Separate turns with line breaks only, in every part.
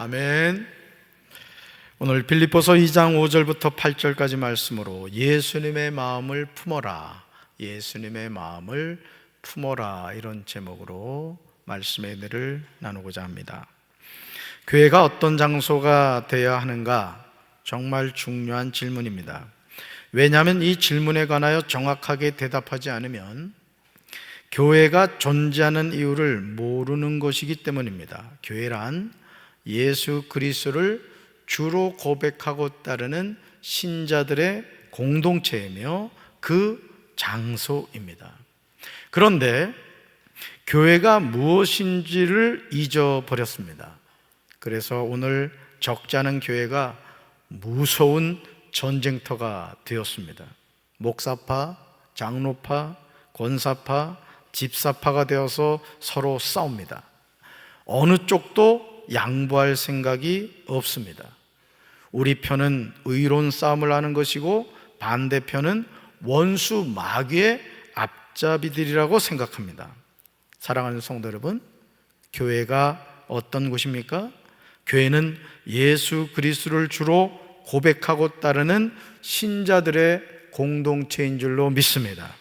아멘. 오늘 빌립보서 2장 5절부터 8절까지 말씀으로 예수님의 마음을 품어라. 예수님의 마음을 품어라. 이런 제목으로 말씀의 은혜를 나누고자 합니다. 교회가 어떤 장소가 되어야 하는가? 정말 중요한 질문입니다. 왜냐하면 이 질문에 관하여 정확하게 대답하지 않으면 교회가 존재하는 이유를 모르는 것이기 때문입니다. 교회란 예수 그리스도를 주로 고백하고 따르는 신자들의 공동체이며 그 장소입니다. 그런데 교회가 무엇인지를 잊어버렸습니다. 그래서 오늘 적잖은 교회가 무서운 전쟁터가 되었습니다. 목사파, 장로파, 권사파, 집사파가 되어서 서로 싸웁니다. 어느 쪽도 양보할 생각이 없습니다. 우리 편은 의로운 싸움을 하는 것이고 반대편은 원수 마귀의 앞잡이들이라고 생각합니다. 사랑하는 성도 여러분, 교회가 어떤 곳입니까? 교회는 예수 그리스도를 주로 고백하고 따르는 신자들의 공동체인 줄로 믿습니다.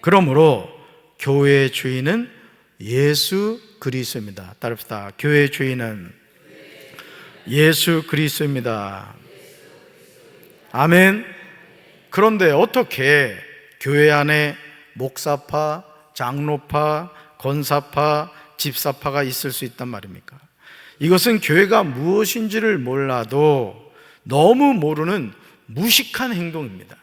그러므로 교회의 주인은 예수 그리스도입니다. 따릅시다. 교회의 주인은 예수 그리스도입니다. 아멘. 그런데 어떻게 교회 안에 목사파, 장로파, 권사파, 집사파가 있을 수 있단 말입니까? 이것은 교회가 무엇인지를 몰라도 너무 모르는 무식한 행동입니다.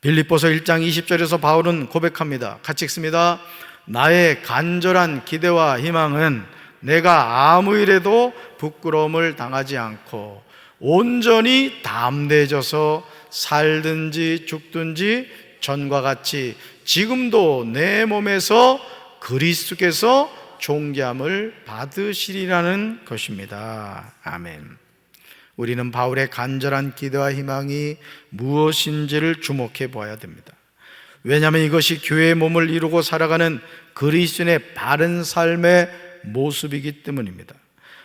빌립보서 1장 20절에서 바울은 고백합니다. 같이 읽습니다. 나의 간절한 기대와 희망은 내가 아무 일에도 부끄러움을 당하지 않고 온전히 담대해져서 살든지 죽든지 전과 같이 지금도 내 몸에서 그리스도께서 존귀함을 받으시리라는 것입니다. 아멘. 우리는 바울의 간절한 기대와 희망이 무엇인지를 주목해 보아야 됩니다. 왜냐하면 이것이 교회의 몸을 이루고 살아가는 그리스도인의 바른 삶의 모습이기 때문입니다.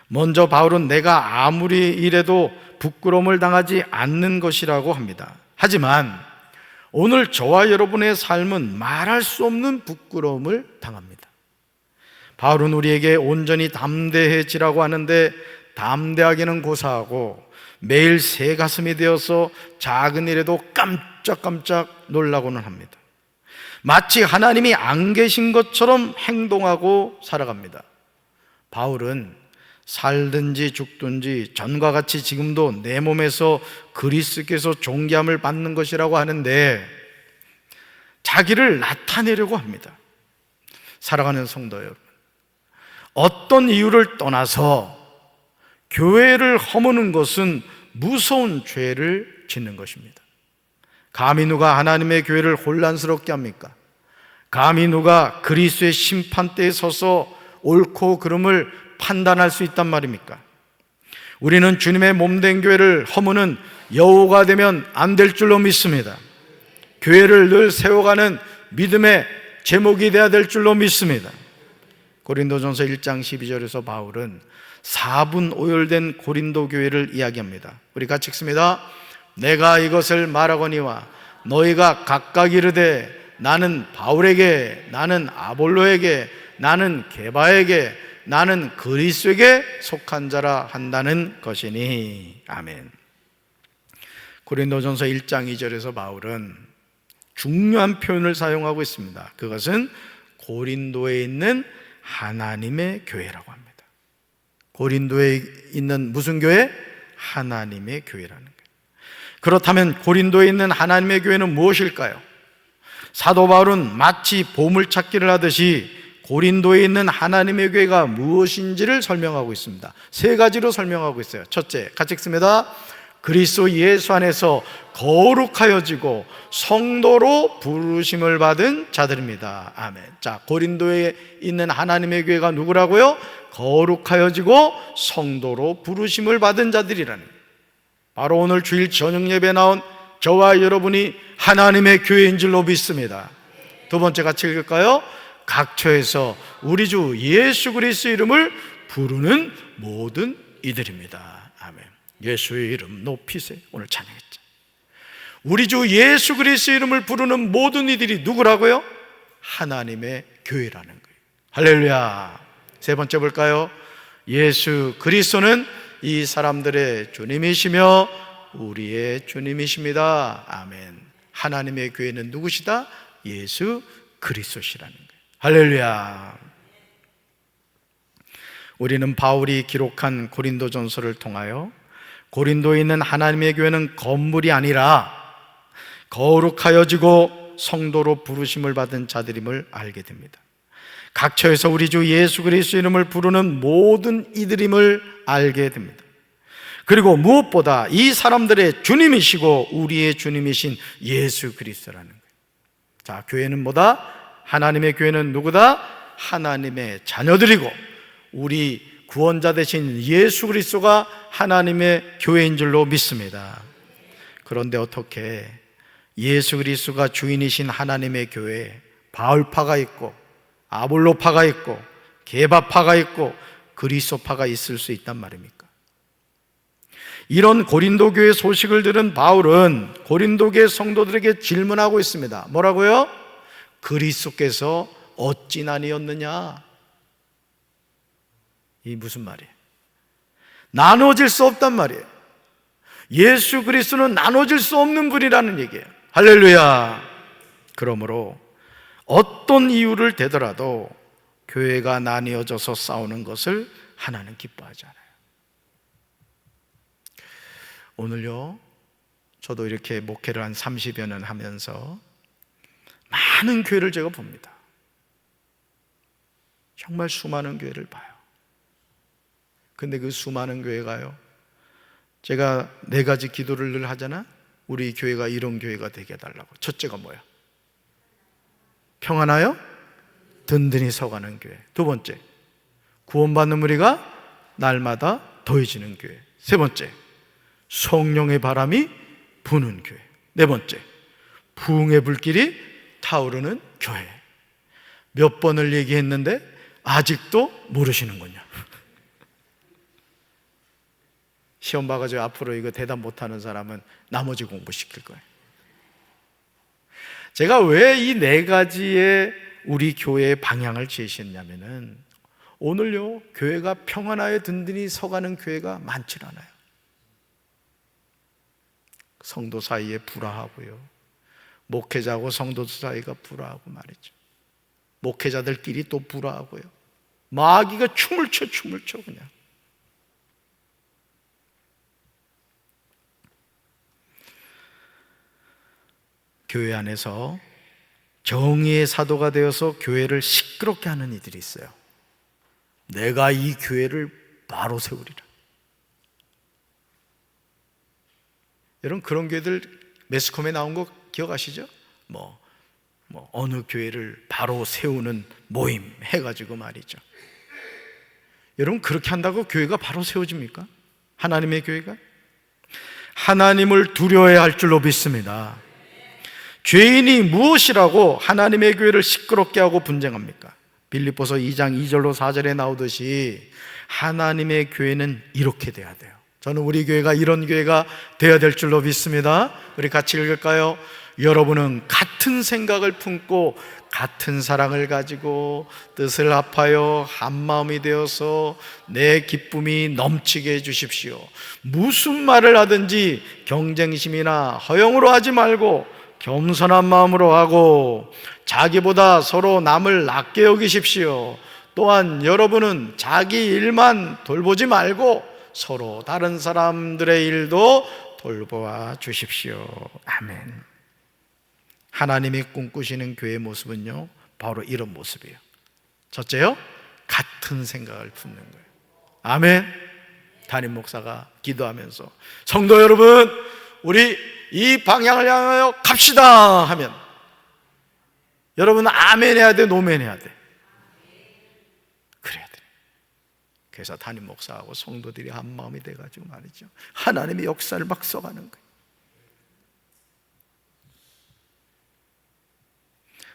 먼저 바울은 내가 아무리 이래도 부끄러움을 당하지 않는 것이라고 합니다. 하지만 오늘 저와 여러분의 삶은 말할 수 없는 부끄러움을 당합니다. 바울은 우리에게 온전히 담대해지라고 하는데 담대하기는 고사하고 매일 새 가슴이 되어서 작은 일에도 깜짝깜짝 놀라고는 합니다. 마치 하나님이 안 계신 것처럼 행동하고 살아갑니다. 바울은 살든지 죽든지 전과 같이 지금도 내 몸에서 그리스께서 존귀함을 받는 것이라고 하는데 자기를 나타내려고 합니다. 사랑하는 성도 여러분. 어떤 이유를 떠나서 교회를 허무는 것은 무서운 죄를 짓는 것입니다. 감히 누가 하나님의 교회를 혼란스럽게 합니까? 감히 누가 그리스의 심판대에 서서 옳고 그름을 판단할 수 있단 말입니까? 우리는 주님의 몸된 교회를 허무는 여호가 되면 안 될 줄로 믿습니다. 교회를 늘 세워가는 믿음의 제목이 되어야 될 줄로 믿습니다. 고린도전서 1장 12절에서 바울은 4분 오열된 고린도 교회를 이야기합니다. 우리 같이 읽습니다. 내가 이것을 말하거니와 너희가 각각 이르되 나는 바울에게 나는 아볼로에게 나는 게바에게 나는 그리스에게 속한 자라 한다는 것이니 아멘. 고린도전서 1장 2절에서 바울은 중요한 표현을 사용하고 있습니다. 그것은 고린도에 있는 하나님의 교회라고 합니다. 고린도에 있는 무슨 교회? 하나님의 교회라는. 그렇다면 고린도에 있는 하나님의 교회는 무엇일까요? 사도 바울은 마치 보물찾기를 하듯이 고린도에 있는 하나님의 교회가 무엇인지를 설명하고 있습니다. 세 가지로 설명하고 있어요. 첫째, 같이 읽습니다. 그리스도 예수 안에서 거룩하여지고 성도로 부르심을 받은 자들입니다. 아멘. 자, 고린도에 있는 하나님의 교회가 누구라고요? 거룩하여지고 성도로 부르심을 받은 자들이라는 바로 오늘 주일 저녁 예배 나온 저와 여러분이 하나님의 교회인 줄로 믿습니다. 두 번째 같이 읽을까요? 각처에서 우리 주 예수 그리스도 이름을 부르는 모든 이들입니다. 아멘. 예수의 이름 높이세. 오늘 찬양했죠. 우리 주 예수 그리스도 이름을 부르는 모든 이들이 누구라고요? 하나님의 교회라는 거예요. 할렐루야. 세 번째 볼까요? 예수 그리스도는 이 사람들의 주님이시며 우리의 주님이십니다. 아멘. 하나님의 교회는 누구시다? 예수 그리스도시라는 거예요. 할렐루야. 우리는 바울이 기록한 고린도 전서를 통하여 고린도에 있는 하나님의 교회는 건물이 아니라 거룩하여지고 성도로 부르심을 받은 자들임을 알게 됩니다. 각처에서 우리 주 예수 그리스도 이름을 부르는 모든 이들임을 알게 됩니다. 그리고 무엇보다 이 사람들의 주님이시고 우리의 주님이신 예수 그리스도라는 거예요. 자, 교회는 뭐다? 하나님의 교회는 누구다? 하나님의 자녀들이고 우리 구원자 되신 예수 그리스도가 하나님의 교회인 줄로 믿습니다. 그런데 어떻게 예수 그리스도가 주인이신 하나님의 교회에 바울파가 있고 아볼로파가 있고 개바파가 있고 그리스도파가 있을 수 있단 말입니까? 이런 고린도 교회 소식을 들은 바울은 고린도 교회 성도들에게 질문하고 있습니다. 뭐라고요? 그리스도께서 어찌 나뉘었느냐? 이 무슨 말이에요? 나눠질 수 없단 말이에요. 예수 그리스도는 나눠질 수 없는 분이라는 얘기예요. 할렐루야. 그러므로 어떤 이유를 대더라도 교회가 나뉘어져서 싸우는 것을 하나는 기뻐하지 않아요. 오늘요, 저도 이렇게 목회를 한 30여 년 하면서 많은 교회를 제가 봅니다. 정말 수많은 교회를 봐요. 근데 그 수많은 교회가요, 제가 네 가지 기도를 늘 하잖아? 우리 교회가 이런 교회가 되게 해달라고. 첫째가 뭐야? 평안하여 든든히 서가는 교회. 두 번째, 구원받는 우리가 날마다 더해지는 교회. 세 번째, 성령의 바람이 부는 교회. 네 번째, 부흥의 불길이 타오르는 교회. 몇 번을 얘기했는데 아직도 모르시는군요. 시험 봐가지고 앞으로 이거 대답 못하는 사람은 나머지 공부시킬 거예요. 제가 왜 이 네 가지의 우리 교회의 방향을 제시했냐면은 오늘요, 교회가 평안하여 든든히 서가는 교회가 많지 않아요. 성도 사이에 불화하고요. 목회자하고 성도 사이가 불화하고 말이죠. 목회자들끼리 또 불화하고요. 마귀가 춤을 춰, 춤을 춰, 그냥. 교회 안에서 정의의 사도가 되어서 교회를 시끄럽게 하는 이들이 있어요. 내가 이 교회를 바로 세우리라. 여러분 그런 교회들 매스컴에 나온 거 기억하시죠? 뭐, 뭐 어느 교회를 바로 세우는 모임 해가지고 말이죠. 여러분 그렇게 한다고 교회가 바로 세워집니까? 하나님의 교회가? 하나님을 두려워야 할 줄로 믿습니다. 죄인이 무엇이라고 하나님의 교회를 시끄럽게 하고 분쟁합니까? 빌립보서 2장 2절로 4절에 나오듯이 하나님의 교회는 이렇게 돼야 돼요. 저는 우리 교회가 이런 교회가 되어야 될 줄로 믿습니다. 우리 같이 읽을까요? 여러분은 같은 생각을 품고 같은 사랑을 가지고 뜻을 합하여 한 마음이 되어서 내 기쁨이 넘치게 해 주십시오. 무슨 말을 하든지 경쟁심이나 허영으로 하지 말고 겸손한 마음으로 하고 자기보다 서로 남을 낮게 여기십시오. 또한 여러분은 자기 일만 돌보지 말고 서로 다른 사람들의 일도 돌보아 주십시오. 아멘. 하나님이 꿈꾸시는 교회의 모습은요, 바로 이런 모습이에요. 첫째요, 같은 생각을 품는 거예요. 아멘. 담임 목사가 기도하면서 성도 여러분, 우리 이 방향을 향하여 갑시다 하면 여러분은 아멘 해야 돼, 노멘 해야 돼. 그래야 돼. 그래서 담임 목사하고 성도들이 한 마음이 돼 가지고 말이죠. 하나님의 역사를 막 써가는 거예요.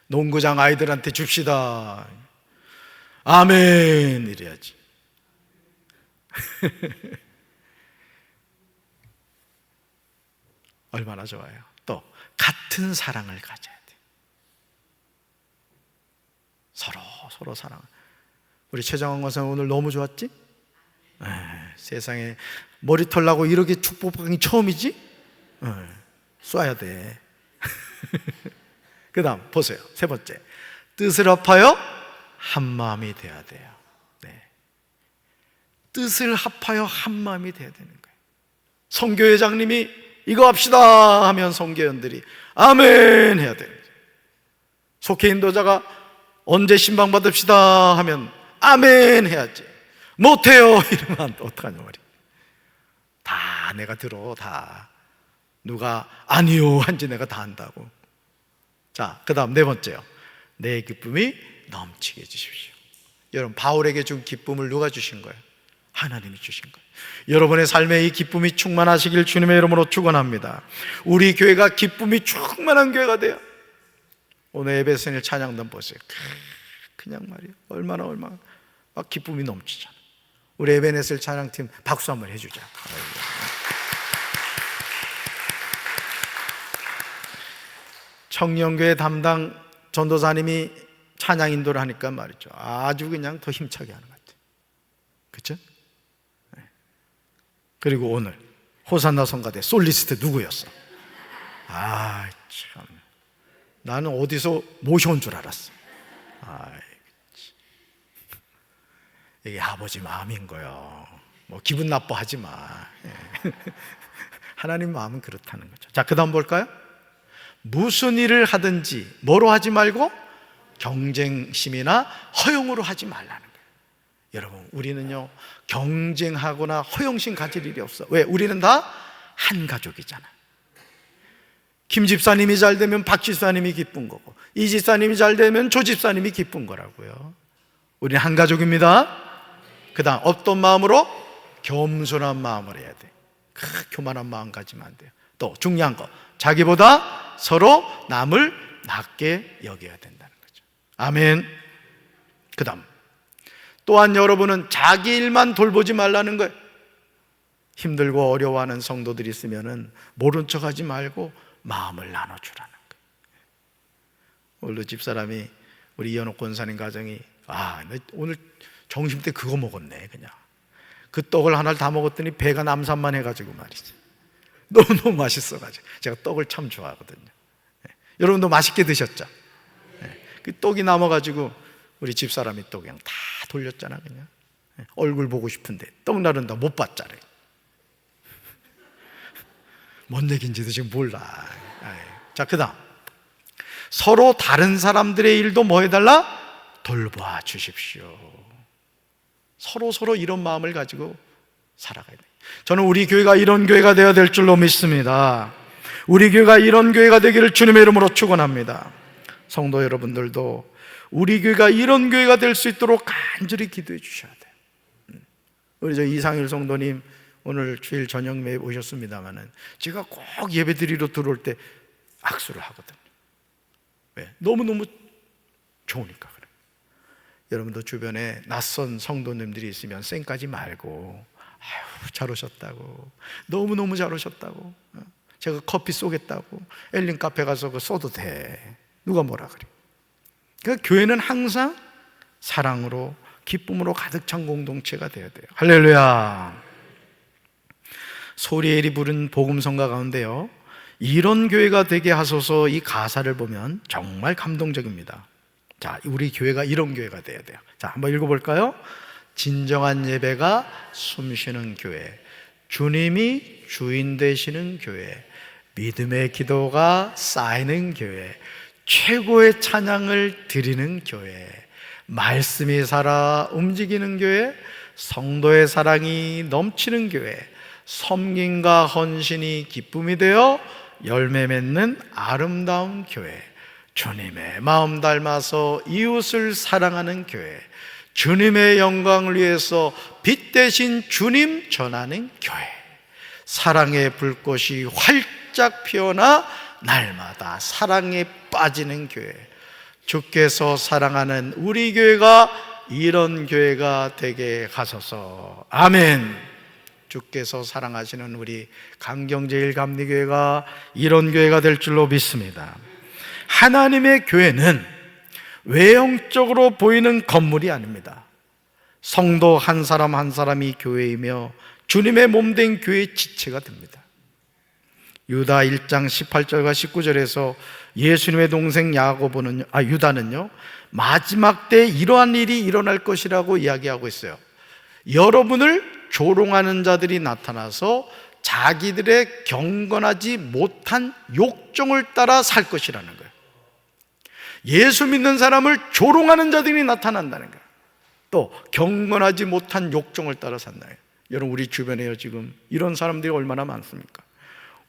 농구장 아이들한테 줍시다. 아멘 이래야지. 얼마나 좋아요. 또 같은 사랑을 가져야 돼. 서로 서로 사랑. 우리 최정원 권사 오늘 너무 좋았지? 에이, 세상에 머리털 나고 이렇게 축복받기 처음이지? 에이, 쏴야 돼. 그 다음 보세요. 세 번째. 뜻을 합하여 한 마음이 돼야 돼요. 네. 뜻을 합하여 한 마음이 돼야 되는 거예요. 성교회장님이 이거 합시다 하면 성교연들이 아멘 해야 돼요. 속해 인도자가 언제 신방 받읍시다 하면 아멘 해야지. 못해요 이러면 어떡하냐 말이야. 다 내가 들어 다 누가 아니요 한지 내가 다 안다고. 자, 그 다음 네 번째요. 내 기쁨이 넘치게 해주십시오. 여러분, 바울에게 준 기쁨을 누가 주신 거예요? 하나님이 주신 거예요. 여러분의 삶에 이 기쁨이 충만하시길 주님의 이름으로 축원합니다. 우리 교회가 기쁨이 충만한 교회가 돼요. 오늘 예배선일 찬양단 보세요. 그냥 말이에요. 얼마나 얼마나 막 기쁨이 넘치잖아. 우리 에베네셀 찬양팀 박수 한번 해주자. 청년교회 담당 전도사님이 찬양 인도를 하니까 말이죠. 아주 그냥 더 힘차게 하는 것 같아요. 네. 그리고 오늘 호산나 성가대 솔리스트 누구였어? 아, 참. 나는 어디서 모셔온 줄 알았어. 아, 이게 아버지 마음인 거요. 뭐 기분 나빠하지 마. 예. 하나님 마음은 그렇다는 거죠. 자, 그다음 볼까요? 무슨 일을 하든지 뭐로 하지 말고 경쟁심이나 허용으로 하지 말라는. 여러분, 우리는요, 경쟁하거나 허용심 가질 일이 없어. 왜? 우리는 다 한 가족이잖아. 김 집사님이 잘 되면 박 집사님이 기쁜 거고, 이 집사님이 잘 되면 조 집사님이 기쁜 거라고요. 우리는 한 가족입니다. 그 다음, 어떤 마음으로? 겸손한 마음을 해야 돼. 크, 교만한 마음 가지면 안 돼요. 또, 중요한 거. 자기보다 서로 남을 낮게 여겨야 된다는 거죠. 아멘. 그 다음. 또한 여러분은 자기 일만 돌보지 말라는 거예요. 힘들고 어려워하는 성도들이 있으면은 모른 척 하지 말고 마음을 나눠주라는 거예요. 오늘 집사람이 우리 이현옥 권사님 가정이 아, 오늘 점심 때 그거 먹었네, 그냥. 그 떡을 하나를 다 먹었더니 배가 남산만 해가지고 말이지. 너무너무 맛있어가지고. 제가 떡을 참 좋아하거든요. 네. 여러분도 맛있게 드셨죠? 네. 그 떡이 남아가지고 우리 집사람이 또 그냥 다 돌렸잖아, 그냥. 네. 얼굴 보고 싶은데 떡 나른다 못 봤잖아요. 뭔 얘기인지도 지금 몰라. 자, 그 다음. 서로 다른 사람들의 일도 뭐 해달라? 돌봐 주십시오. 서로 서로 이런 마음을 가지고 살아가야 돼요. 저는 우리 교회가 이런 교회가 되어야 될 줄로 믿습니다. 우리 교회가 이런 교회가 되기를 주님의 이름으로 축원합니다. 성도 여러분들도 우리 교회가 이런 교회가 될 수 있도록 간절히 기도해 주셔야 돼요. 음. 우리 저 이상일 성도님 오늘 주일 저녁 매 오셨습니다만은 제가 꼭 예배 드리러 들어올 때 악수를 하거든요. 왜? 너무너무 좋으니까 그래. 여러분도 주변에 낯선 성도님들이 있으면 쌩까지 말고 아유, 잘 오셨다고. 너무너무 잘 오셨다고. 어? 제가 커피 쏘겠다고. 엘린 카페 가서 그 쏘도 돼. 누가 뭐라 그래. 그러니까 교회는 항상 사랑으로, 기쁨으로 가득 찬 공동체가 되어야 돼요. 할렐루야. 소리엘이 부른 복음성가 가운데요. 이런 교회가 되게 하소서 이 가사를 보면 정말 감동적입니다. 자, 우리 교회가 이런 교회가 돼야 돼요. 자, 한번 읽어 볼까요? 진정한 예배가 숨쉬는 교회, 주님이 주인 되시는 교회, 믿음의 기도가 쌓이는 교회, 최고의 찬양을 드리는 교회, 말씀이 살아 움직이는 교회, 성도의 사랑이 넘치는 교회, 섬김과 헌신이 기쁨이 되어 열매 맺는 아름다운 교회, 주님의 마음 닮아서 이웃을 사랑하는 교회, 주님의 영광을 위해서 빛 대신 주님 전하는 교회. 사랑의 불꽃이 활짝 피어나 날마다 사랑에 빠지는 교회. 주께서 사랑하는 우리 교회가 이런 교회가 되게 가소서. 아멘. 주께서 사랑하시는 우리 강경제일 감리교회가 이런 교회가 될 줄로 믿습니다. 하나님의 교회는 외형적으로 보이는 건물이 아닙니다. 성도 한 사람 한 사람이 교회이며 주님의 몸 된 교회의 지체가 됩니다. 유다 1장 18절과 19절에서 예수님의 동생 야고보는 아 유다는요. 마지막 때 이러한 일이 일어날 것이라고 이야기하고 있어요. 여러분을 조롱하는 자들이 나타나서 자기들의 경건하지 못한 욕정을 따라 살 것이라는 거예요. 예수 믿는 사람을 조롱하는 자들이 나타난다는 거예요. 또 경건하지 못한 욕정을 따라 산다. 여러분 우리 주변에요 지금 이런 사람들이 얼마나 많습니까?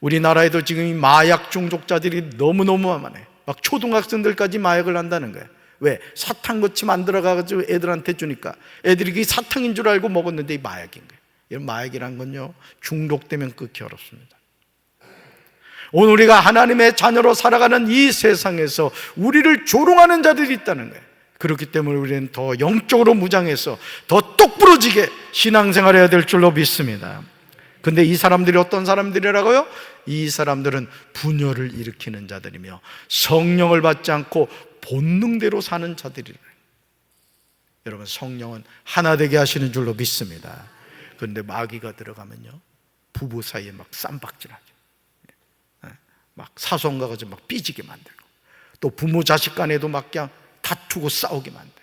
우리나라에도 지금 이 마약 중독자들이 너무너무 많아요. 막 초등학생들까지 마약을 한다는 거예요. 왜? 사탕같이 만들어가지고 애들한테 주니까 애들이 그게 사탕인 줄 알고 먹었는데 이 마약인 거예요. 이 마약이란 건요, 중독되면 극히 어렵습니다. 오늘 우리가 하나님의 자녀로 살아가는 이 세상에서 우리를 조롱하는 자들이 있다는 거예요. 그렇기 때문에 우리는 더 영적으로 무장해서 더 똑부러지게 신앙생활 해야 될 줄로 믿습니다. 근데 이 사람들이 어떤 사람들이라고요? 이 사람들은 분열을 일으키는 자들이며 성령을 받지 않고 본능대로 사는 자들이래. 여러분 성령은 하나 되게 하시는 줄로 믿습니다. 그런데 마귀가 들어가면요 부부 사이에 막 쌈박질하죠. 예, 막 사소한 거 가지고 막 삐지게 만들고 또 부모 자식 간에도 막 그냥 다투고 싸우게 만들고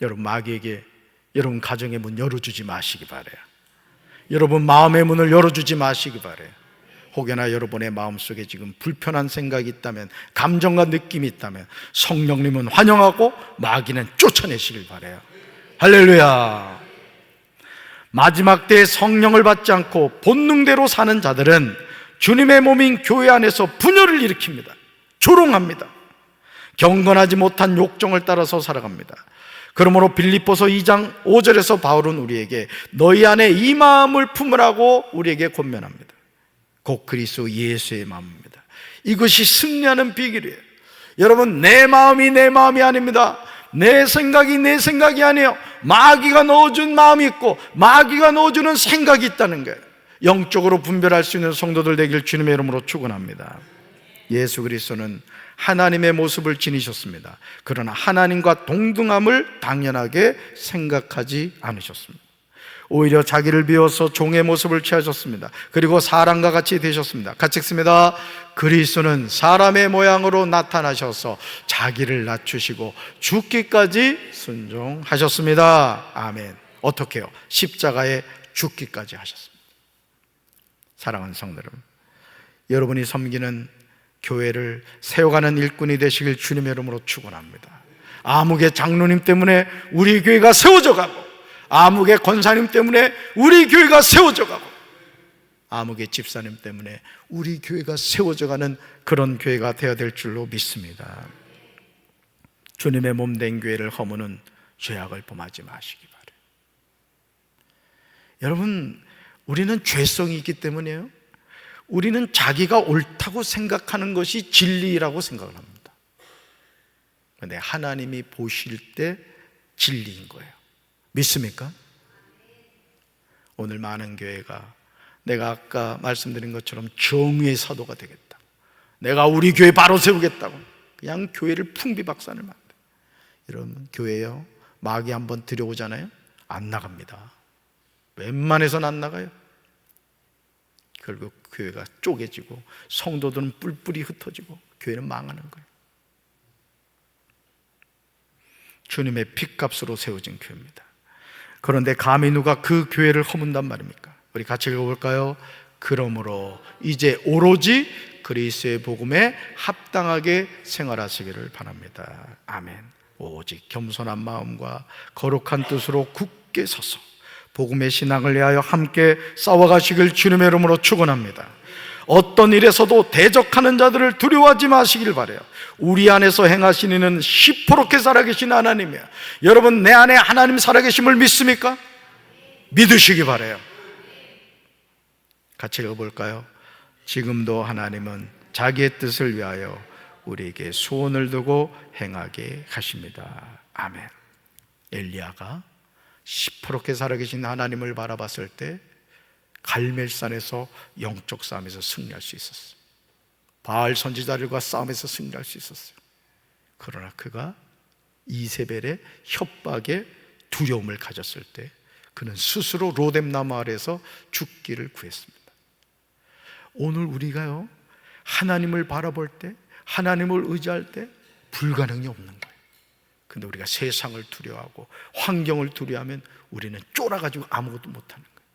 여러분 마귀에게 여러분 가정의 문 열어주지 마시기 바래요. 여러분 마음의 문을 열어주지 마시기 바래요. 혹여나 여러분의 마음속에 지금 불편한 생각이 있다면 감정과 느낌이 있다면 성령님은 환영하고 마귀는 쫓아내시길 바래요. 할렐루야. 마지막 때에 성령을 받지 않고 본능대로 사는 자들은 주님의 몸인 교회 안에서 분열을 일으킵니다. 조롱합니다. 경건하지 못한 욕정을 따라서 살아갑니다. 그러므로 빌립보서 2장 5절에서 바울은 우리에게 너희 안에 이 마음을 품으라고 우리에게 권면합니다. 곧 그리스도 예수의 마음입니다. 이것이 승리하는 비결이에요. 여러분 내 마음이 내 마음이 아닙니다. 내 생각이 내 생각이 아니에요. 마귀가 넣어준 마음이 있고 마귀가 넣어주는 생각이 있다는 거예요. 영적으로 분별할 수 있는 성도들 되길 주님의 이름으로 축원합니다. 예수 그리스도는 하나님의 모습을 지니셨습니다. 그러나 하나님과 동등함을 당연하게 생각하지 않으셨습니다. 오히려 자기를 비워서 종의 모습을 취하셨습니다. 그리고 사람과 같이 되셨습니다. 같이 읽습니다. 그리스도는 사람의 모양으로 나타나셔서 자기를 낮추시고 죽기까지 순종하셨습니다. 아멘. 어떻게요? 십자가에 죽기까지 하셨습니다. 사랑하는 여러분, 여러분이 섬기는 교회를 세워가는 일꾼이 되시길 주님의 이름으로 축원합니다. 아무개 장로님 때문에 우리 교회가 세워져 가고 아무개 권사님 때문에 우리 교회가 세워져 가고 아무개 집사님 때문에 우리 교회가 세워져 가는 그런 교회가 되어야 될 줄로 믿습니다. 주님의 몸 된 교회를 허무는 죄악을 범하지 마시기 바래요. 여러분, 우리는 죄성이 있기 때문에요. 우리는 자기가 옳다고 생각하는 것이 진리라고 생각을 합니다. 근데 하나님이 보실 때 진리인 거예요. 믿습니까? 오늘 많은 교회가 내가 아까 말씀드린 것처럼 정의의 사도가 되겠다. 내가 우리 교회 바로 세우겠다고. 그냥 교회를 풍비박산을 만들. 여러분, 교회요. 마귀 한번 들여오잖아요. 안 나갑니다. 웬만해선 안 나가요. 결국 교회가 쪼개지고 성도들은 뿔뿔이 흩어지고 교회는 망하는 거예요. 주님의 핏값으로 세워진 교회입니다. 그런데 감히 누가 그 교회를 허문단 말입니까? 우리 같이 읽어볼까요? 그러므로 이제 오로지 그리스의 복음에 합당하게 생활하시기를 바랍니다. 아멘. 오직 겸손한 마음과 거룩한 뜻으로 굳게 서서 복음의 신앙을 위하여 함께 싸워가시길 주님의 이름으로 축원합니다. 어떤 일에서도 대적하는 자들을 두려워하지 마시길 바래요. 우리 안에서 행하시는 시퍼렇게 살아계신 하나님이야. 여러분 내 안에 하나님 살아계심을 믿습니까? 믿으시기 바래요. 같이 읽어볼까요? 지금도 하나님은 자기의 뜻을 위하여 우리에게 소원을 두고 행하게 하십니다. 아멘. 엘리야가 시퍼렇게 살아계신 하나님을 바라봤을 때 갈멜산에서 영적 싸움에서 승리할 수 있었어요. 바알 선지자들과 싸움에서 승리할 수 있었어요. 그러나 그가 이세벨의 협박에 두려움을 가졌을 때 그는 스스로 로뎀나무 아래서 죽기를 구했습니다. 오늘 우리가요 하나님을 바라볼 때 하나님을 의지할 때 불가능이 없는 거예요. 근데 우리가 세상을 두려워하고 환경을 두려워하면 우리는 쫄아가지고 아무것도 못하는 거예요.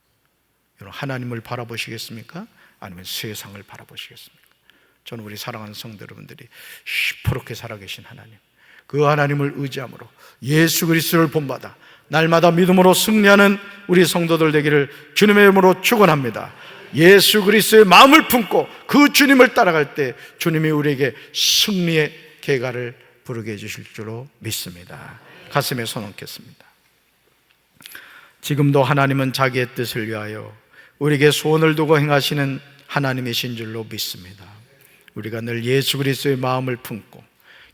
여러분 하나님을 바라보시겠습니까? 아니면 세상을 바라보시겠습니까? 저는 우리 사랑하는 성도 여러분들이 시퍼렇게 살아계신 하나님 그 하나님을 의지함으로 예수 그리스도를 본받아 날마다 믿음으로 승리하는 우리 성도들 되기를 주님의 이름으로 축원합니다. 예수 그리스도의 마음을 품고 그 주님을 따라갈 때 주님이 우리에게 승리의 계가를 부르게 해주실 줄로 믿습니다. 가슴에 손 얹겠습니다. 지금도 하나님은 자기의 뜻을 위하여 우리에게 소원을 두고 행하시는 하나님이신 줄로 믿습니다. 우리가 늘 예수 그리스도의 마음을 품고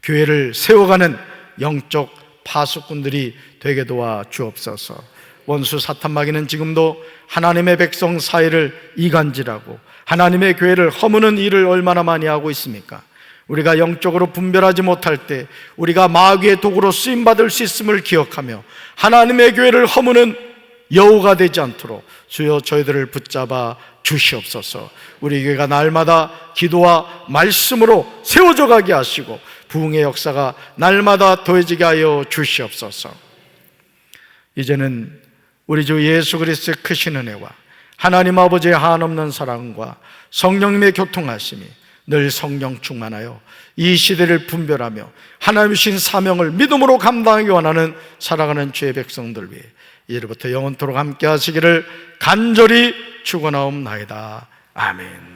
교회를 세워가는 영적 파수꾼들이 되게 도와 주옵소서. 원수 사탄 마귀는 지금도 하나님의 백성 사이를 이간질하고 하나님의 교회를 허무는 일을 얼마나 많이 하고 있습니까? 우리가 영적으로 분별하지 못할 때 우리가 마귀의 도구로 쓰임 받을 수 있음을 기억하며 하나님의 교회를 허무는 여우가 되지 않도록 주여 저희들을 붙잡아 주시옵소서. 우리 교회가 날마다 기도와 말씀으로 세워져 가게 하시고 부흥의 역사가 날마다 더해지게 하여 주시옵소서. 이제는 우리 주 예수 그리스도의 크신 은혜와 하나님 아버지의 한없는 사랑과 성령님의 교통하심이 늘 성령 충만하여 이 시대를 분별하며 하나님이신 사명을 믿음으로 감당하기 원하는 살아가는 죄의 백성들 위해 이제부터 영원토록 함께 하시기를 간절히 축원하옵나이다. 아멘.